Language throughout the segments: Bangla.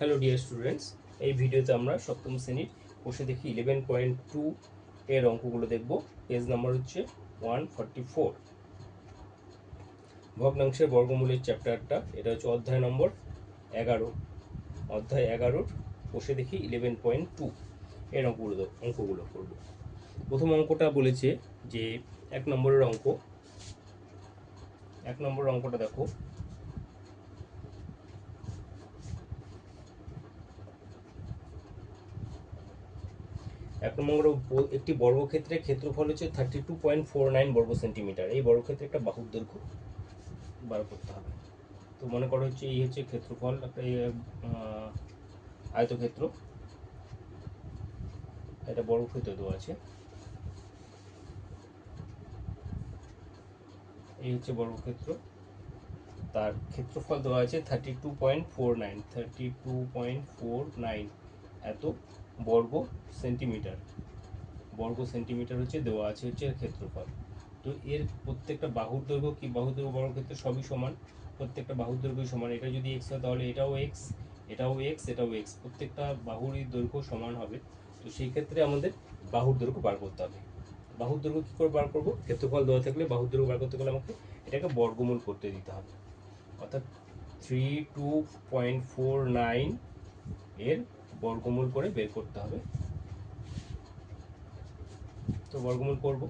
হ্যালো ডিয়ার স্টুডেন্টস এই ভিডিওতে আমরা সপ্তম শ্রেণির বসে দেখি ইলেভেন পয়েন্ট টু এর অঙ্কগুলো দেখব। পেজ নাম্বার হচ্ছে ওয়ান ফর্টি ফোর ভগ্নাংশের বর্গমূলের চ্যাপ্টারটা, এটা হচ্ছে অধ্যায় নম্বর এগারো। অধ্যায় এগারোর বসে দেখি ইলেভেন পয়েন্ট টু এর অঙ্কগুলো অঙ্কগুলো করব। প্রথম অঙ্কটা বলেছে যে এক নম্বরের অঙ্ক, এক নম্বরের অঙ্কটা দেখো। এক নম্বর একটি বর্গক্ষেত্রের ক্ষেত্রফল হচ্ছে thirty two point four nine বর্গ সেন্টিমিটার এই বর্গক্ষেত্রে একটা বাহুর দৈর্ঘ্য বার করতে হবে। তো মনে করো হচ্ছে এই হচ্ছে ক্ষেত্রফল, একটা আয়তক্ষেত্র। এটা বর্গক্ষেত্র দেওয়া আছে। এই হচ্ছে বর্গক্ষেত্র। তার ক্ষেত্রফল দেওয়া আছে thirty two point four nine thirty two point four nine এত বর্গ সেন্টিমিটার। বর্গ সেন্টিমিটার হচ্ছে দেওয়া আছে হচ্ছে এর ক্ষেত্রফল। তো এর প্রত্যেকটা বাহুর দৈর্ঘ্য কি? বাহুর দৈর্ঘ্য বর্গক্ষেত্রে সবই সমান। প্রত্যেকটা বাহুর দৈর্ঘ্য সমান। এটা যদি এক্স হয় তাহলে এটাও এক্স এটাও এক্স এটাও এক্স প্রত্যেকটা বাহুরই দৈর্ঘ্য সমান হবে। তো সেই ক্ষেত্রে আমাদের বাহুর দৈর্ঘ্য বার করতে হবে। বাহুর দৈর্ঘ্য কী করে বার করব? ক্ষেত্রফল দেওয়া থাকলে বাহুর দৈর্ঘ্য বার করতে গেলে আমাকে এটাকে বর্গমূল করতে দিতে হবে। অর্থাৎ three two point four nine এর বর্গমূল করে বের করতে হবে। তো বর্গমূল করব।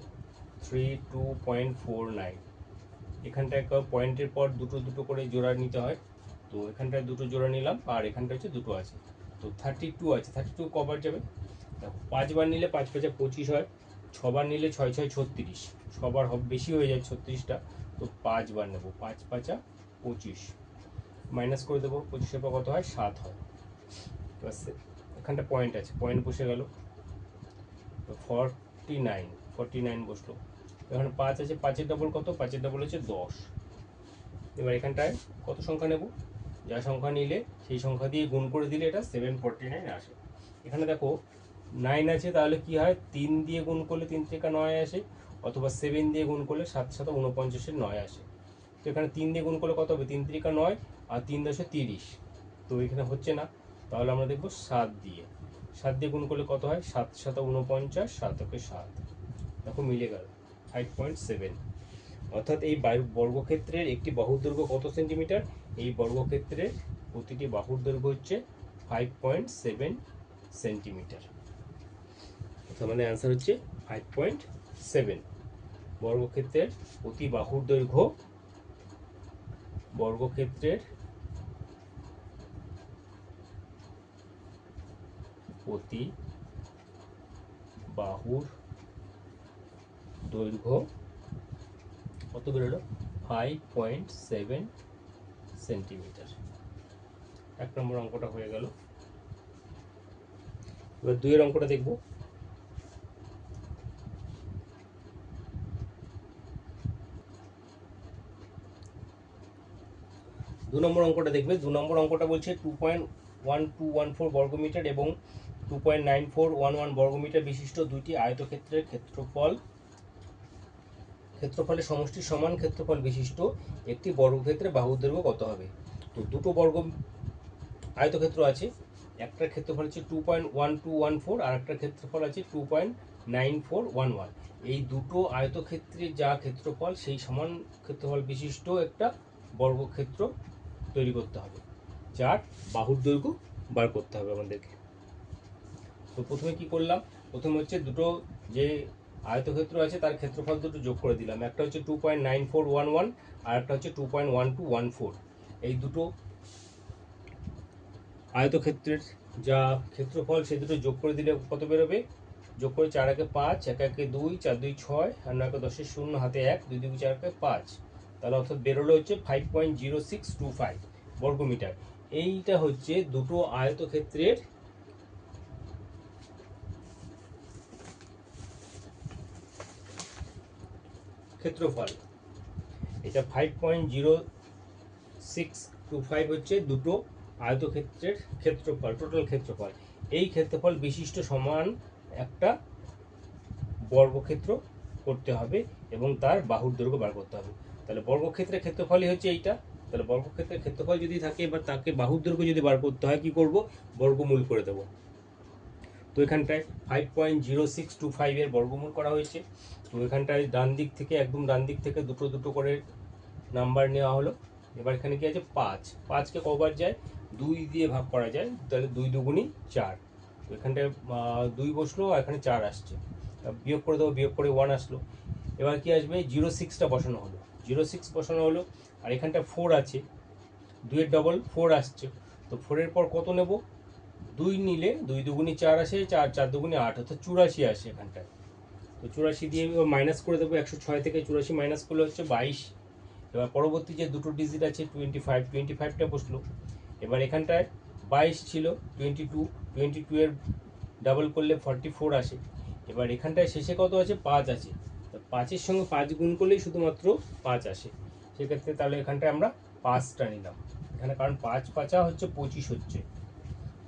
Three two point four nine এখানটায় পয়েন্টের পর দুটো দুটো করে জোড়া নিতে হয়। তো এখানটায় দুটো জোড়া নিলাম আর এখানটা হচ্ছে দুটো আছে। তো থার্টি টু আছে। থার্টি টু কবার যাবে। দেখো, পাঁচবার নিলে পাঁচ পাঁচা পঁচিশ হয়। ছবার নিলে ছয় ছয় ছত্রিশ। ছবার বেশি হয়ে যায় ছত্রিশটা। তো পাঁচবার নেব। পাঁচ পাঁচা পঁচিশ। মাইনাস করে দেবো। পঁচিশের পর কত হয়? সাত হয়। এখানটা পয়েন্ট আছে। পয়েন্ট বসে গেল। ফর্টি নাইন ফর্টি নাইন বসল। এখানে পাঁচ আছে, পাঁচের ডবল কত? পাঁচের ডবল হচ্ছে দশ। এবার এখানটায় কত সংখ্যা নেব? যা সংখ্যা নিলে, সেই সংখ্যা দিয়ে গুণ করে দিলে এটা সেভেন ফর্টি নাইন আসে। এখানে দেখো নাইন আছে, তাহলে কি হয়? তিন দিয়ে গুণ করলে তিন থেকে নয় আসে, অথবা সেভেন দিয়ে গুণ করলে সাত সাত উনপঞ্চাশের নয় আসে। তো এখানে তিন দিয়ে গুণ করলে কত হবে? তিন তিরিকা নয়, আর তিন দশে তিরিশ। তো এখানে হচ্ছে না। তাহলে আমরা দেখব সাত দিয়ে। সাত দিয়ে গুণ করলে কত হয়? সাত সাত উনপঞ্চাশ সাতকে সাত। দেখো মিলে গেল। ফাইভ পয়েন্ট সেভেন অর্থাৎ এই বায়ু বর্গক্ষেত্রের একটি বাহুর দৈর্ঘ্য কত সেন্টিমিটার এই বর্গক্ষেত্রের প্রতিটি বাহুর দৈর্ঘ্য হচ্ছে ফাইভ পয়েন্ট সেভেন সেন্টিমিটার মানে অ্যান্সার হচ্ছে ফাইভ পয়েন্ট সেভেন বর্গক্ষেত্রের প্রতি বাহুর দৈর্ঘ্য বর্গক্ষেত্রের প্রতি বাহুর দৈর্ঘ্য কত বেরোলো ফাইভ পয়েন্ট সেভেন সেন্টিমিটার এক নম্বর অঙ্কটা হয়ে গেল। এবার দুইয়ের অঙ্কটা দেখব। দু নম্বর অঙ্কটা দেখবে। দু নম্বর অঙ্কটা বলছে two point one two one four বর্গমিটার এবং two point nine four one one বর্গমিটার বিশিষ্ট দুইটি আয়তক্ষেত্রের ক্ষেত্রফল। ক্ষেত্রফলের সমষ্টি সমান ক্ষেত্রফল বিশিষ্ট একটি বর্গক্ষেত্রে বাহুর দৈর্ঘ্য কত হবে? তো দুটো বর্গ আয়তক্ষেত্র আছে, একটার ক্ষেত্রফল হচ্ছে two point one two one four আর একটার ক্ষেত্রফল আছে two point nine four one one এই দুটো আয়তক্ষেত্রে যা ক্ষেত্রফল, সেই সমান ক্ষেত্রফল বিশিষ্ট একটা বর্গক্ষেত্র তৈরি করতে হবে, যার বাহুর দৈর্ঘ্য বার করতে হবে আমাদেরকে। তো প্রথমে কি করলাম? প্রথমে হচ্ছে দুটো যে আয়তক্ষেত্র আছে, তার ক্ষেত্রফল দুটো যোগ করে দিলাম। একটা হচ্ছে two point nine four one one আর একটা হচ্ছে two point one two one four এই দুটো আয়তক্ষেত্রের যা ক্ষেত্রফল, সে দুটো যোগ করে দিলে কত বেরোবে? যোগ করে চার একে পাঁচ, এক একে দুই, চার দুই ছয়, আর নয় দশের শূন্য, হাতে এক, দুই দুই চার একে পাঁচ। তাহলে অর্থাৎ বেরোলো হচ্ছে five point zero six two five বর্গমিটার। এইটা হচ্ছে দুটো আয়তক্ষেত্রের ক্ষেত্রফল। এটা five point zero six two five হচ্ছে দুটো আয়তক্ষেত্রের ক্ষেত্রফল টোটাল ক্ষেত্রফল। এই ক্ষেত্রফল বিশিষ্ট সমান একটা বর্গক্ষেত্র করতে হবে এবং তার বাহুর দৈর্ঘ্য বার করতে হবে। তাহলে বর্গক্ষেত্রের ক্ষেত্রফলই হচ্ছে এইটা। তাহলে বর্গক্ষেত্রের ক্ষেত্রফল যদি থাকে বা তাকে বাহুর দৈর্ঘ্য যদি বার করতে হয়, কি করব? বর্গমূল করে দেবো। তো এখানটায় five point zero six two ফাইভের বর্গমূল করা হয়েছে। তো এখানটায় ডান দিক থেকে, একদম ডান দিক থেকে দুটো দুটো করে নাম্বার নেওয়া হলো। এবার এখানে কি আছে? পাঁচ। পাঁচকে কবার যায়? দুই দিয়ে ভাগ করা যায়, তাহলে দুই দুগুণি চার। তো এখানটায় দুই বসল এখানে চার আসছে। বিয়োগ করে দেবো, বিয়োগ করে ওয়ান আসলো। এবার কি আসবে? জিরো সিক্সটা বসানো হলো। জিরো সিক্স বসানো হলো, আর এখানটা ফোর আছে। দুইয়ের ডবল ফোর আসছে। তো ফোরের পর কত নেব? দুই নিলে দুই দুগুনি চার আসে, চার চার দুগুনি আট, অর্থাৎ চুরাশি আসে এখানটায়। তো চুরাশি দিয়ে মাইনাস করে দেবো একশো ছয় থেকে চুরাশি মাইনাস করলে হচ্ছে বাইশ। এবার পরবর্তী যে দুটো ডিজিট আছে টোয়েন্টি ফাইভ টোয়েন্টি ফাইভটা বসল। এবার এখানটায় বাইশ ছিল টোয়েন্টি টু টোয়েন্টি টু এর ডাবল করলে ফর্টি ফোর আসে। এবার এখানটায় শেষে কত আছে? পাঁচ আছে। তো পাঁচের সঙ্গে পাঁচ গুণ করলেই শুধুমাত্র পাঁচ আসে। সেক্ষেত্রে তাহলে এখানটায় আমরা পাঁচটা নিলাম। এখানে কারণ পাঁচ পাঁচা হচ্ছে পঁচিশ হচ্ছে।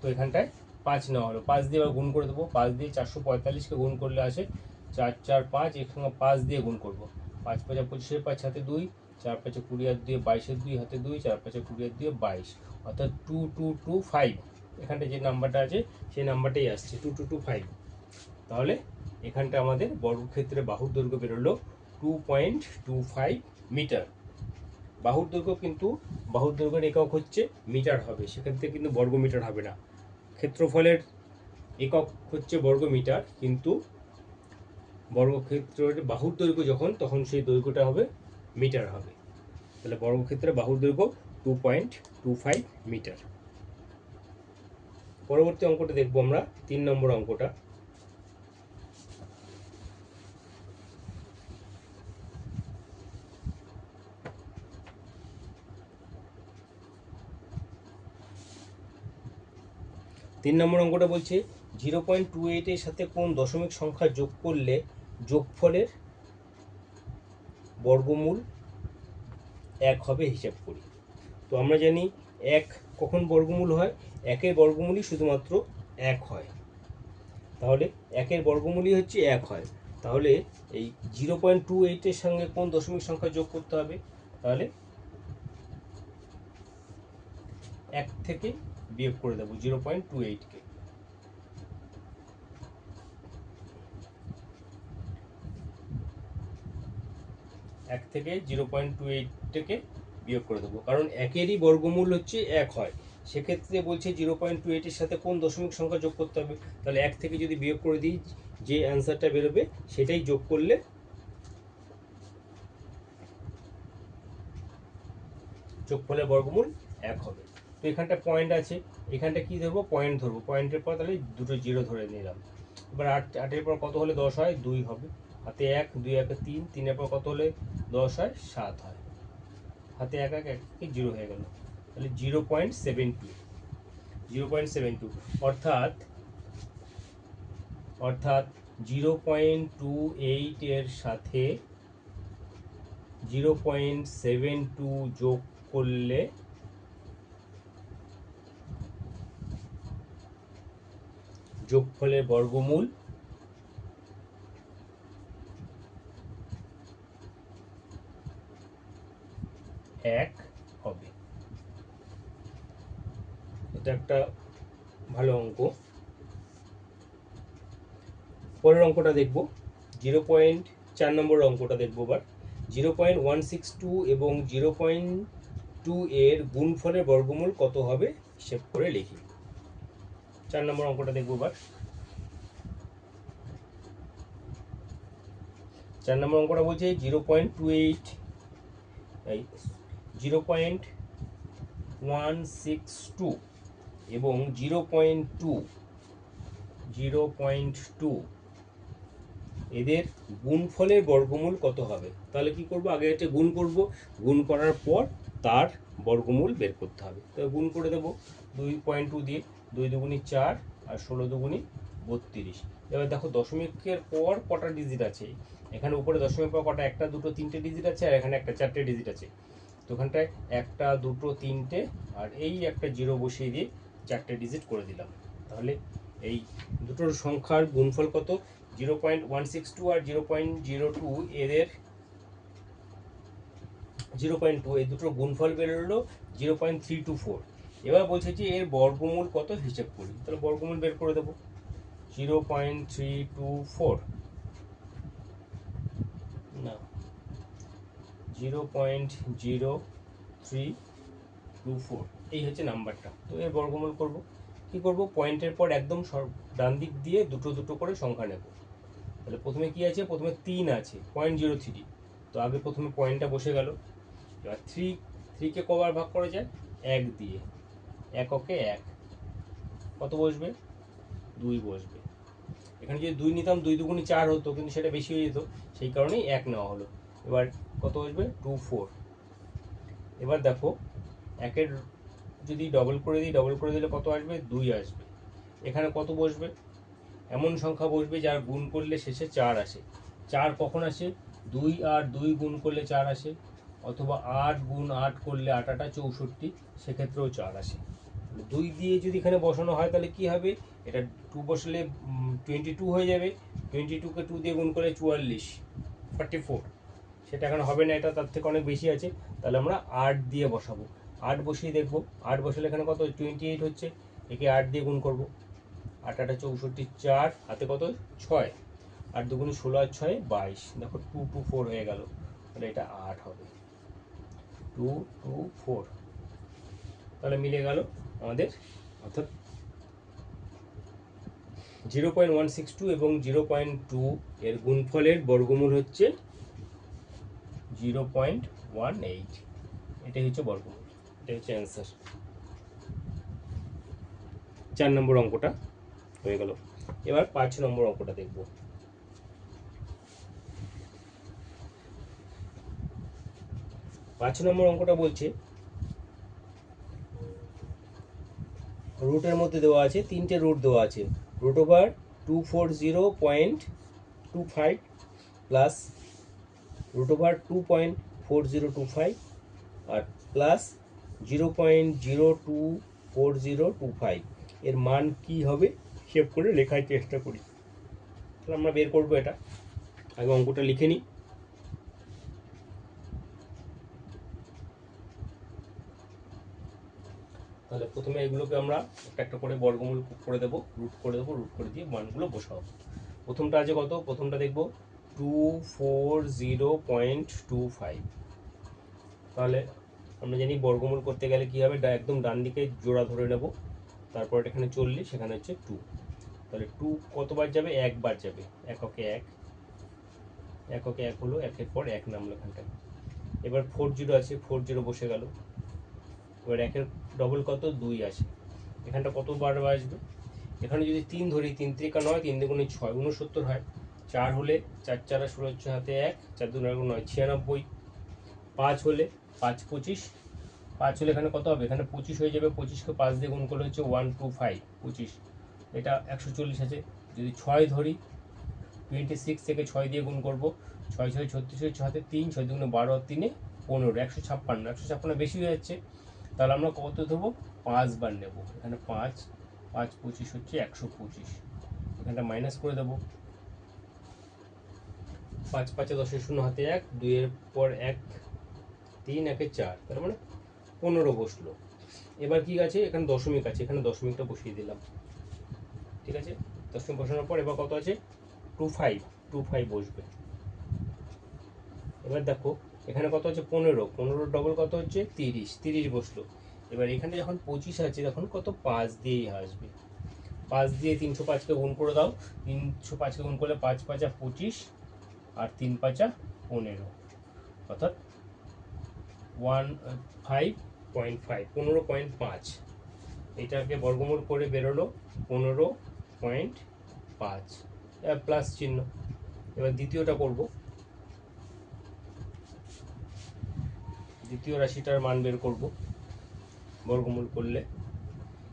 তো এখানটায় পাঁচ নেওয়া হলো। পাঁচ দিয়ে এবার গুণ করে দেবো। পাঁচ দিয়ে চারশো পঁয়তাল্লিশকে গুণ করলে আসে চার চার, পাঁচ। সঙ্গে পাঁচ দিয়ে গুণ করব। পাঁচ পাঁচা পঁচিশের পাঁচ হাতে দুই, চার পাঁচে কুড়ি হাত দিয়ে বাইশের দুই, হাতে দুই, চার পাঁচে কুড়ি হাত দিয়ে বাইশ। অর্থাৎ টু টু টু, ফাইভ। এখানটা যে নাম্বারটা আছে, সেই নাম্বারটাই আসছে, টু টু টু, ফাইভ। তাহলে এখানটা আমাদের বর্গক্ষেত্রে বাহুর দৈর্ঘ্য বেরোলো two point two five metre. বাহুর দৈর্ঘ্য কিন্তু, বাহুর দৈর্ঘ্যের একক হচ্ছে মিটার হবে। সেক্ষেত্রে কিন্তু বর্গ মিটার হবে না। ক্ষেত্রফলের একক হচ্ছে বর্গ মিটার কিন্তু বর্গক্ষেত্রের বাহুর দৈর্ঘ্য যখন, তখন সেই দৈর্ঘ্যটা হবে, মিটার হবে। তাহলে বর্গক্ষেত্রে বাহুর দৈর্ঘ্য two point two five metre. পরবর্তী অঙ্কটা দেখব আমরা, তিন নম্বর অঙ্কটা। তিন নম্বর অঙ্কটা বলছে জিরো পয়েন্ট টু এইটের সাথে কোন দশমিক সংখ্যা যোগ করলে যোগফলের বর্গমূল এক হবে হিসাব করি। তো আমরা জানি এক কখন বর্গমূল হয়? একের বর্গমূলই শুধুমাত্র এক হয়। তাহলে একের বর্গমূলই হচ্ছে এক হয়। তাহলে এই জিরো পয়েন্ট টু এইটের সঙ্গে কোন দশমিক সংখ্যা যোগ করতে হবে? তাহলে এক থেকে বিয়োগ করে দেবো, জিরো পয়েন্ট টু এইটকে এক থেকে জিরো পয়েন্ট টু এইটটাকে বিয়োগ করে দেবো, কারণ একেরই বর্গমূল হচ্ছে এক হয়। সেক্ষেত্রে বলছে জিরো পয়েন্ট টু এইটের সাথে কোন দশমিক সংখ্যা যোগ করতে হবে? তাহলে এক থেকে যদি বিয়োগ করে দিই, যে অ্যান্সারটা বেরোবে, সেটাই যোগ করলে যোগ যোগফলের বর্গমূল এক হবে। তো এখানটা পয়েন্ট আছে। এখানটা কি ধরবো? পয়েন্ট ধরবো। পয়েন্টের পর তাহলে দুটো জিরো ধরে নিলাম। এবার আট, আটের পর কত হলে দশ হয়? দুই হবে। হাতে এক, দুই একে তিন, তিনের পর কত হলে দশ হয়? সাত হয়। হাতে এক এক এক জিরো হয়ে গেল। তাহলে zero point seven two zero point seven two অর্থাৎ অর্থাৎ জিরো পয়েন্ট টু এইটের সাথে জিরো পয়েন্ট সেভেন টু যোগ করলে যোগফলের বর্গমূল এক হবে। এটা একটা ভালো অঙ্ক। পরের অঙ্কটা দেখব। জিরো পয়েন্ট চার নম্বর অঙ্কটা দেখব এবার। Zero point one six two এবং জিরো পয়েন্ট টু এর গুণফলের বর্গমূল কত হবে হিসেব করে লিখি। চার নম্বর অঙ্কটা দেখব এবার। চার নম্বর অঙ্কটা বলছে জিরো পয়েন্ট টু এইট, এই zero point one six two এবং zero point two, zero point two. এদের গুণফলের বর্গমূল কত হবে? তাহলে কি করব? আগে একটা গুণ করব। গুণ করার পর তার বর্গমূল বের করতে হবে। তো গুণ করে দেবো। দুই পয়েন্ট টু দিয়ে দুই দুগুণি চার আর ষোলো দুগুণি বত্রিশ। এবার দেখো দশমিকের পর কটা ডিজিট আছে? এখানে উপরে দশমিকের পর কটা? একটা, দুটো, তিনটে ডিজিট আছে আর এখানে একটা, চারটে ডিজিট আছে। তো ওখানটায় একটা, দুটো, তিনটে আর এই একটা জিরো বসিয়ে দিয়ে চারটে ডিজিট করে দিলাম। তাহলে এই দুটোর সংখ্যার গুণফল কত? Zero point one six two আর জিরো পয়েন্ট জিরো টু এদের জিরো পয়েন্ট টু এই দুটোর গুণফল বেরোলো zero point three two four এবার বলছে যে এর বর্গমূল কত হিসেব করি? তাহলে বর্গমূল বের করে দেবো। Zero point three two four. না। Zero point zero three two four. এই হচ্ছে নাম্বারটা। তো এর বর্গমূল করব। কি করব? পয়েন্টের পর একদম সর- ডান দিক দিয়ে দুটো দুটো করে সংখ্যা নেব। তাহলে প্রথমে কি আছে? প্রথমে তিন আছে, পয়েন্ট জিরো থ্রি। তো আগে প্রথমে পয়েন্টটা বসে গেল। এবার থ্রি, থ্রিকে কবার ভাগ করা যায়? এক দিয়ে। এককে এক। কত বসবে? দুই বসবে। এখানে যদি দুই নিতাম, দুই দুগুণি চার হতো, কিন্তু সেটা বেশি হয়ে যেত, সেই কারণেই এক নেওয়া হলো। এবার কত বসবে? Two four. এবার দেখো, একের যদি ডবল করে দিই ডবল করে দিলে কত আসবে? দুই আসবে। এখানে কত বসবে? এমন সংখ্যা বসবে যার গুণ করলে শেষে চার আসে। চার কখন আসে? দুই আর দুই গুণ করলে চার আসে। অথবা আট গুণ আট করলে আটাটা চৌষট্টি, সেক্ষেত্রেও চার আসে। দুই দিয়ে যদি এখানে বসানো হয়, তাহলে কি হবে? এটা টু বসলে টোয়েন্টি টু হয়ে যাবে। টোয়েন্টি টুকে টু দিয়ে গুণ করে চুয়াল্লিশ ফর্টি ফোর সেটা এখন হবে না, এটা তার থেকে অনেক বেশি আছে। তাহলে আমরা আট দিয়ে বসাবো। আট বসিয়ে দেখব। আট বসালে এখানে কত? টোয়েন্টি এইট হচ্ছে। একে আট দিয়ে গুণ করব। আট আটা চৌষট্টি চার, হাতে কত? ছয়। আট দুগুণে ষোলো আর ছয়, বাইশ। দেখো টু টু ফোর হয়ে গেল। তাহলে এটা আট হবে। টু টু ফোর তাহলে মিলে গেল আমাদের, অর্থাৎ zero point one six two এবং জিরো পয়েন্ট টু এর গুণফলের বর্গমূল হচ্ছে জিরো পয়েন্ট ওয়ান এইট এটাই হচ্ছে বর্গমূল, এটাই হচ্ছে অ্যান্সার চার নম্বর অঙ্কটা হয়ে গেল। এবার পাঁচ নম্বর অঙ্কটা দেখব। পাঁচ নম্বর অঙ্কটা বলছে রুটের মধ্যে দেওয়া আছে, তিনটে রুট দেওয়া আছে। Root over two four zero point two five plus root over two point four zero two five আর plus zero point zero two four zero two five এর মান কি হবে, সেভ করে লেখার চেষ্টা করি। তাহলে আমরা বের করব এটা। আগে অঙ্কটা লিখে নিই। তাহলে প্রথমে এগুলোকে আমরা একটা একটা করে বর্গমূল করে দেবো রুট করে দেবো রুট করে দিয়ে মানগুলো বসাবো। প্রথমটা আছে কত? প্রথমটা দেখব two four zero point two five তাহলে আমরা জানি বর্গমূল করতে গেলে কী হবে? একদম ডান দিকে জোড়া ধরে নেব। তারপর এখানে চল্লিশ সেখানে হচ্ছে টু তাহলে টু কতবার যাবে? একবার যাবে। এককে এক। এককে এক হলো একের পর এক নামলো এখানটায়। এবার ফোর জিরো আছে ফোর জিরো বসে গেল। এবার একের ডবল কত? দুই আসে। এখানটা কতবার আসবে এখানে যদি তিন ধরি, তিন ত্রিকা নয়, তিন দুগুণে ছয় উনসত্তর হয়। চার হলে চার চারা ষোলো হাতে এক, চার দু নয় নয়, ছিয়ানব্বই। পাঁচ হলে পাঁচ পঁচিশ। পাঁচ হলে এখানে কত হবে? এখানে পঁচিশ হয়ে যাবে। পঁচিশকে পাঁচ দিয়ে গুণ করলে হচ্ছে ওয়ান টু ফাইভ পঁচিশ। এটা একশো চল্লিশ আছে। যদি ছয় ধরি টোয়েন্টি সিক্স থেকে ছয় দিয়ে গুণ করব। ছয় ছয় ছত্রিশ হচ্ছে হাতে তিন, ছয় দুগুণে বারো তিনে পনেরো। একশো ছাপ্পান্ন। একশো ছাপ্পান্ন বেশি হয়ে যাচ্ছে। তাহলে আমরা কত ধরবো পাঁচবার নেব। এখানে পাঁচ পাঁচ পঁচিশ হচ্ছে একশো পঁচিশ। এখানটা মাইনাস করে দেবো। পাঁচ পাঁচে দশের শূন্য হাতে এক, দুইয়ের পর এক, তিন, একে চার। তার মানে পনেরো বসল। এবার কি আছে? এখানে দশমিক আছে। এখানে দশমিকটা বসিয়ে দিলাম। ঠিক আছে? দশমিক বসানোর পর এবার কত আছে? টু ফাইভ টু ফাইভ বসবে। এবার দেখো এখানে কত হচ্ছে? পনেরো। পনেরো ডবল কত হচ্ছে? তিরিশ। তিরিশ বসল। এবার এখানে যখন পঁচিশ আছে, তখন কত? পাঁচ দিয়েই আসবে। পাঁচ দিয়ে তিনশো পাঁচকে গুণ করে দাও। তিনশো পাঁচকে গুণ করলে পাঁচ পাঁচা পঁচিশ আর তিন পাঁচা পনেরো। অর্থাৎ ওয়ান ফাইভ পয়েন্ট ফাইভ, পনেরো পয়েন্ট পাঁচ। এটাকে বর্গমূল করে বেরোলো পনেরো পয়েন্ট পাঁচ। প্লাস চিহ্ন। এবার দ্বিতীয়টা করব। দ্বিতীয় রাশিটার মান বের করব। বর্গমূল করলে।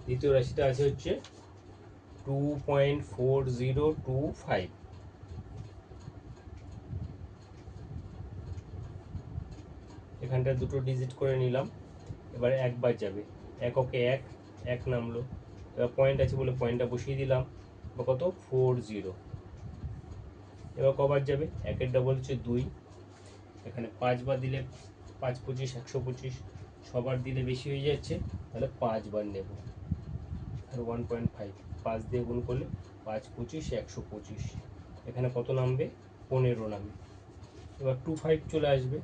দ্বিতীয় রাশিটা আছে হচ্ছে two point four zero two five এখানটা দুটো ডিজিট করে নিলাম। এবার একবার যাবে। এককে এক এক নামলো। এবার পয়েন্ট আছে বলে পয়েন্টটা বসিয়ে দিলাম। বা কত? ফোর জিরো এবার কবার যাবে? একের ডবল হচ্ছে দুই। এখানে পাঁচবার দিলে পাঁচ পঁচিশ, একশো পঁচিশ, সবার দিলে বেশি হয়ে যাচ্ছে, তাহলে পাঁচবার নেব। আর ওয়ান পয়েন্ট ফাইভ পাঁচ দিয়ে গুণ করলে পাঁচ পঁচিশ, একশো পঁচিশ। এখানে কত নামবে? পনেরো নামবে। এবার টু ফাইভ চলে আসবে।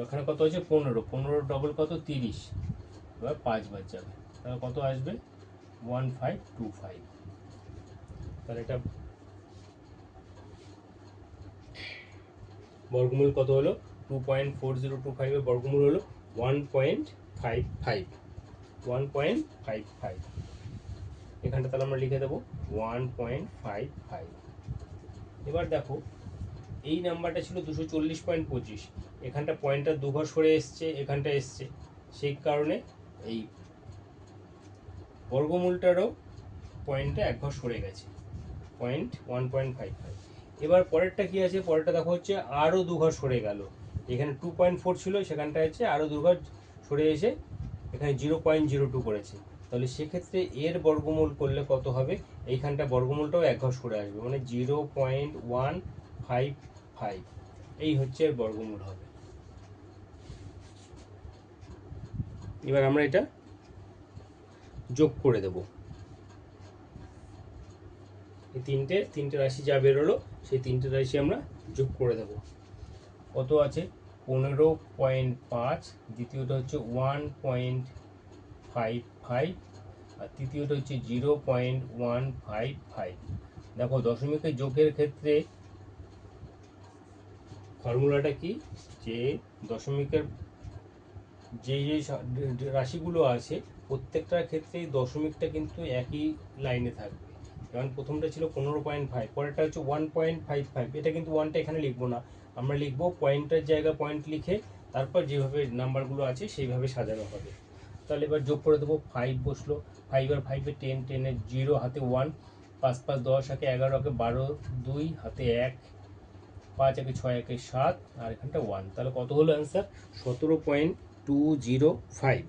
এখানে কত আছে পনেরো। পনেরো ডবল কত? তিরিশ। এবার পাঁচবার যাবে। তাহলে কত আসবে? ওয়ান ফাইভ টু ফাইভ তাহলে এটা বর্গমূল কত হলো? Two point four zero two ফাইভের বর্গমূল হলো one point five five one point five five এখানটা তাহলে আমরা লিখে দেবো ওয়ান পয়েন্ট ফাইভ ফাইভ এবার দেখো, এই নাম্বারটা ছিল দুশো চল্লিশ পয়েন্ট পঁচিশ। এখানটা পয়েন্টটা দুঘর সরে এসছে, এখানটা এসছে। সেই কারণে এই বর্গমূলটারও পয়েন্টটা এক ঘর সরে গেছে। Point one point five five এবার পরেরটা কি আছে? পরেরটা দেখো হচ্ছে আরও দু ঘর সরে গেল। এখানে টু পয়েন্ট ফোর ছিল সেখানটা হচ্ছে আরও দু ঘর সরে এসে এখানে জিরো পয়েন্ট জিরো টু করেছে। তাহলে সেক্ষেত্রে এর বর্গমূল করলে কত হবে? এইখানটা বর্গমূলটাও এক ঘর সরে আসবে মানে zero point one five five এই হচ্ছে এর বর্গমূল হবে। এবার আমরা এটা যোগ করে দেব। এই তিনটে তিনটে রাশি যা বেরোলো সেই তিনটে রাশি আমরা যোগ করে দেব। কত আছে? পনেরো পয়েন্ট পাঁচ, দ্বিতীয়টা হচ্ছে ওয়ান পয়েন্ট ফাইভ ফাইভ, আর তৃতীয়টা হচ্ছে zero point one five five. দেখো, দশমিকের যোগের ক্ষেত্রে ফর্মুলাটা কি? যে দশমিকের যে যে রাশিগুলো আছে, প্রত্যেকটার ক্ষেত্রেই দশমিকটা কিন্তু একই লাইনে থাকবে। যেমন প্রথমটা ছিল পনেরো পয়েন্ট ফাইভ পরেরটা হচ্ছে ওয়ান পয়েন্ট ফাইভ ফাইভ এটা কিন্তু ওয়ানটা এখানে লিখব না। আমরা লিখব পয়েন্টের জায়গায় পয়েন্ট লিখে তারপর যেভাবে নাম্বারগুলো আছে সেইভাবে সাজানো হবে। তাহলে এবার যোগ করে দেবো ফাইভ বসল। ফাইভ আর ফাইভে টেন টেনের জিরো হাতে ওয়ান পাঁচ পাঁচ, দশ, একে এগারো, একে বারো, দুই, হাতে এক, পাঁচ, একে ছয়, একে সাত, আর এখানটা ওয়ান তাহলে কত হলো অ্যান্সার সতেরো পয়েন্ট টু জিরো ফাইভ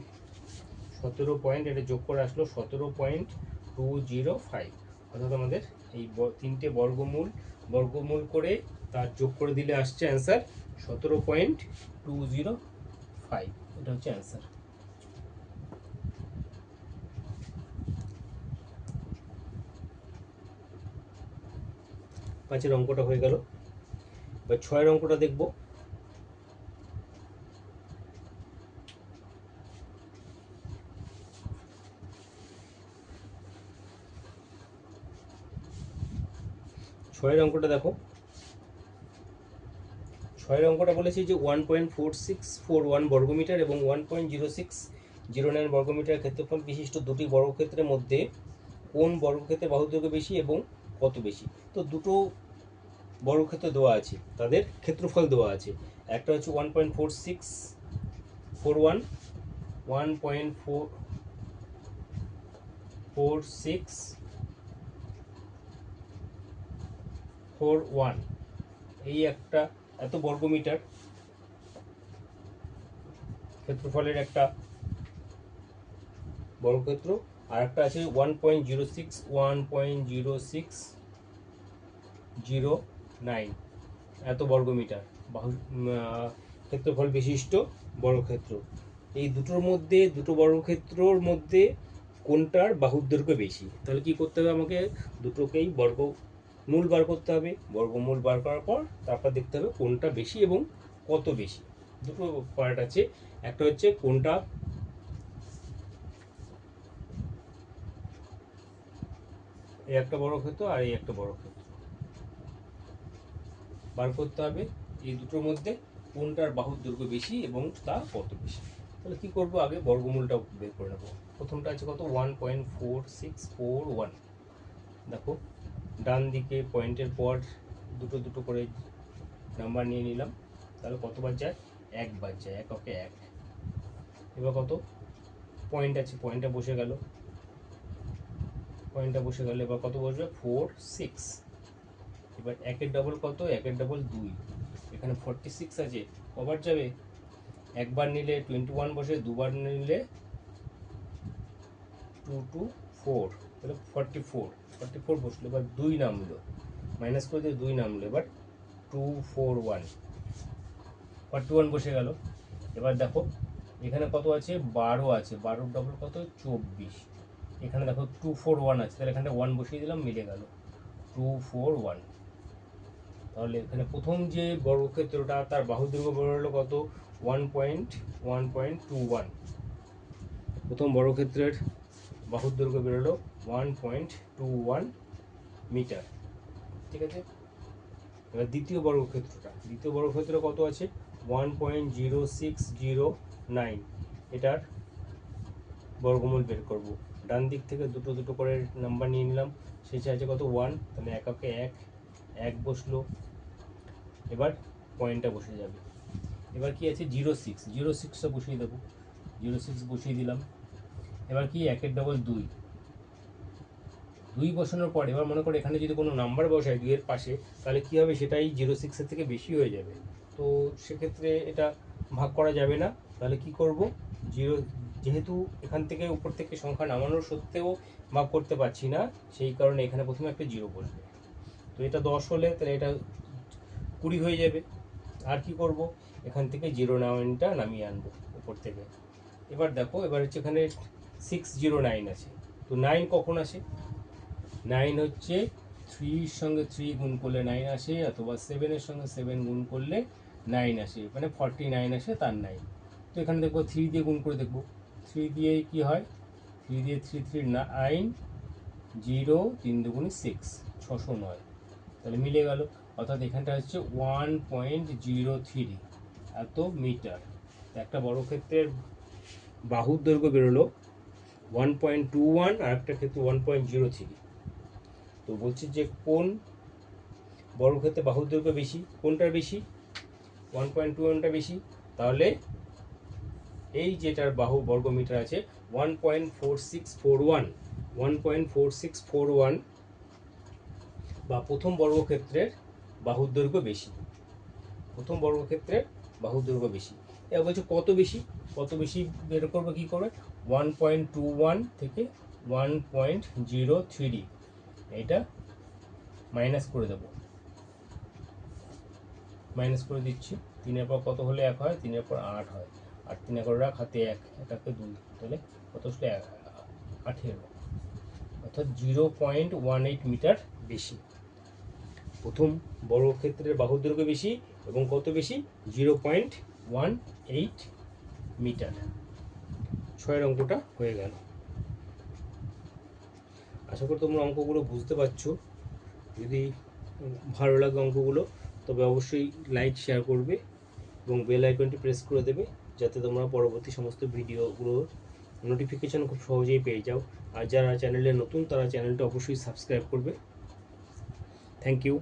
সতেরো পয়েন্ট এটা যোগ করে আসলো সতেরো পয়েন্ট টু জিরো ফাইভ অর্থাৎ আমাদের এই তিনটে বর্গমূল বর্গমূল করে তার যোগ করে দিলে আসছে অ্যান্সার সতেরো পয়েন্ট টু জিরো ফাইভ এটা হচ্ছে অ্যান্সার পাঁচের অঙ্কটা হয়ে গেল। এবার ছয়ের অঙ্কটা দেখব। ছয়ের অঙ্কটা দেখো। ছয়ের অঙ্কটা বলেছি যে one point four six four one বর্গমিটার এবং one point zero six zero nine বর্গমিটার ক্ষেত্রফল বিশিষ্ট দুটি বর্গক্ষেত্রের মধ্যে কোন বর্গক্ষেত্রে বাহুদৈর্ঘ্য বেশি এবং কত বেশি? তো দুটো বর্গক্ষেত্র দেওয়া আছে, তাদের ক্ষেত্রফল দেওয়া আছে। একটা হচ্ছে one point four six four one one point four four six four one. এই একটা এত বর্গমিটার, ক্ষেত্রফলের একটা বর্গক্ষেত্র, আর একটা আছে one point zero six, one point zero six zero nine. এত বর্গমিটার ক্ষেত্রফল বিশিষ্ট বর্গক্ষেত্র। এই দুটোর মধ্যে, দুটো বর্গক্ষেত্রর মধ্যে কোনটার বাহুর দৈর্ঘ্য বেশি? তাহলে কি করতে হবে আমাকে দুটোকেই বর্গ মূল বার করতে হবে, বর্গমূল বার করার পর তারপর দেখতে হবে কোনটা বেশি এবং কত বেশি। দুটো পার্ট আছে, একটা হচ্ছে কোনটা এই একটা বড় ক্ষেত্র আর এই একটা বড় ক্ষেত্র। বার করতে হবে এই দুটোর মধ্যে কোনটার বাহুর দৈর্ঘ্য বেশি এবং তা কত বেশি। তাহলে কি করব আগে বর্গমূলটা বের করে নেব। প্রথমটা আছে কত? One point four six four one দেখো ডান দিকে পয়েন্টের পর দুটো দুটো করে নাম্বার নিয়ে নিলাম। তাহলে কতবার যায়? একবার যায়, এক অকে এক। এবার কত? পয়েন্ট আছে পয়েন্টটা বসে গেল। পয়েন্টটা বসে গেল, এবার কত বসবে? ফোর সিক্স এবার একের ডবল কত? একের ডবল দুই। এখানে ফর্টি সিক্স আছে, কবার যাবে? একবার নিলে টোয়েন্টি ওয়ান বসে, দুবার নিলে টু টু ফোর তাহলে ফর্টি ফোর ফর্টি ফোর বসল, এবার দুই নামলো। মাইনাস করে দিয়ে দুই নামলো, এবার two four one forty one বসে গেল। এবার দেখো, এখানে কত আছে? বারো আছে। বারোর ডবল কত? চব্বিশ। এখানে দেখো টু ফোর ওয়ান আছে। তাহলে এখানে ওয়ান বসিয়ে দিলাম, মিলে গেল। টু ফোর ওয়ান তাহলে এখানে প্রথম যে বর্গক্ষেত্রটা, তার বাহু দৈর্ঘ্য বেরোলো কত? One point one point two one প্রথম বর্গক্ষেত্রের বাহুর দৈর্ঘ্য বেরোলো one point two one metre ঠিক আছে? এবার দ্বিতীয় বর্গক্ষেত্রটা, দ্বিতীয় বর্গক্ষেত্র কত আছে? One point zero six zero nine এটার বর্গমূল বের করব। ডান দিক থেকে দুটো দুটো করে নাম্বার নিয়ে নিলাম শেষে আছে কত? ওয়ান তাহলে এককে এক এক বসল, এবার পয়েন্টটা বসে যাবে। এবার কি আছে? জিরো সিক্স জিরো সিক্সটা বসিয়ে দেবো। জিরো সিক্স বসিয়ে দিলাম এবার কি একের ডবল দুই? দুই বসানোর পর এবার মনে করো এখানে যদি কোনো নাম্বার বসায় দুইয়ের পাশে, তাহলে কি হবে? সেটাই জিরো সিক্সের থেকে বেশি হয়ে যাবে। তো সেক্ষেত্রে এটা ভাগ করা যাবে না। তাহলে কি করব? জিরো যেহেতু এখান থেকে উপর থেকে সংখ্যা নামানোর সত্ত্বেও ভাগ করতে পারছি না, সেই কারণে এখানে প্রথমে একটা জিরো বসবে। তো এটা দশ হলে তাহলে এটা কুড়ি হয়ে যাবে। আর কি করব? এখান থেকে জিরো নাইনটা নামিয়ে আনব উপর থেকে। এবার দেখো, এবার হচ্ছে এখানে সিক্স জিরো নাইন আছে। তো নাইন কখন আসে? নাইন হচ্ছে থ্রির সঙ্গে থ্রি গুণ করলে নাইন আসে, অথবা সেভেনের সঙ্গে সেভেন গুণ করলে নাইন আসে। মানে ফর্টি নাইন আসে, তার নাইন তো এখানে দেখব থ্রি দিয়ে গুণ করে দেখব। থ্রি দিয়ে কি হয়? থ্রি দিয়ে থ্রি থ্রি নাইন জিরো তিন দুগুণি সিক্স ছশো নয়। তাহলে মিলে গেল। অর্থাৎ এখানটা হচ্ছে ওয়ান পয়েন্ট জিরো থ্রি এত মিটার। একটা বড় ক্ষেত্রের বাহুর দৈর্ঘ্য বেরোলো ওয়ান পয়েন্ট টু ওয়ান আর একটা ক্ষেত্রে ওয়ান পয়েন্ট জিরো থ্রি তো বলছি যে কোন বর্গক্ষেত্রে বাহুর দৈর্ঘ্য বেশি, কোনটার বেশি? ওয়ান পয়েন্ট টু ওয়ানটা বেশি। তাহলে এই যেটার বাহু বর্গমিটার আছে one point four six four one one point four six four one বা প্রথম বর্গক্ষেত্রের বাহুর দৈর্ঘ্য বেশি। প্রথম বর্গক্ষেত্রের বাহুর দৈর্ঘ্য বেশি। এবার বলছে কত বেশি? কত বেশি বের করবে কী করবে ওয়ান পয়েন্ট টু ওয়ান থেকে ওয়ান পয়েন্ট জিরো থ্রি এটা মাইনাস করে দেবো। মাইনাস করে দিচ্ছি। তিনের পর কত হলে এক হয়? তিনের পর আট হয়। আর তিন এগারো রাখ, হাতে এক। একাকে দুই। তাহলে কত আসলে? এক আঠেরো। অর্থাৎ zero point one eight metre বেশি। প্রথম বর্গক্ষেত্রের বাহুর দৈর্ঘ্য বেশি এবং কত বেশি? Zero point one eight metre. ছয়ের অঙ্কটা হয়ে গেল। আশা করি তোমরা অঙ্কগুলো বুঝতে পারছ। যদি ভালো লাগে অঙ্কগুলো, তবে অবশ্যই লাইক শেয়ার করবে এবং বেল আইকনটি প্রেস করে দেবে যাতে তোমরা পরবর্তী সমস্ত ভিডিওগুলোর নোটিফিকেশান খুব সহজেই পেয়ে যাও। আর যারা চ্যানেলে নতুন, তারা চ্যানেলটা অবশ্যই সাবস্ক্রাইব করবে। Thank you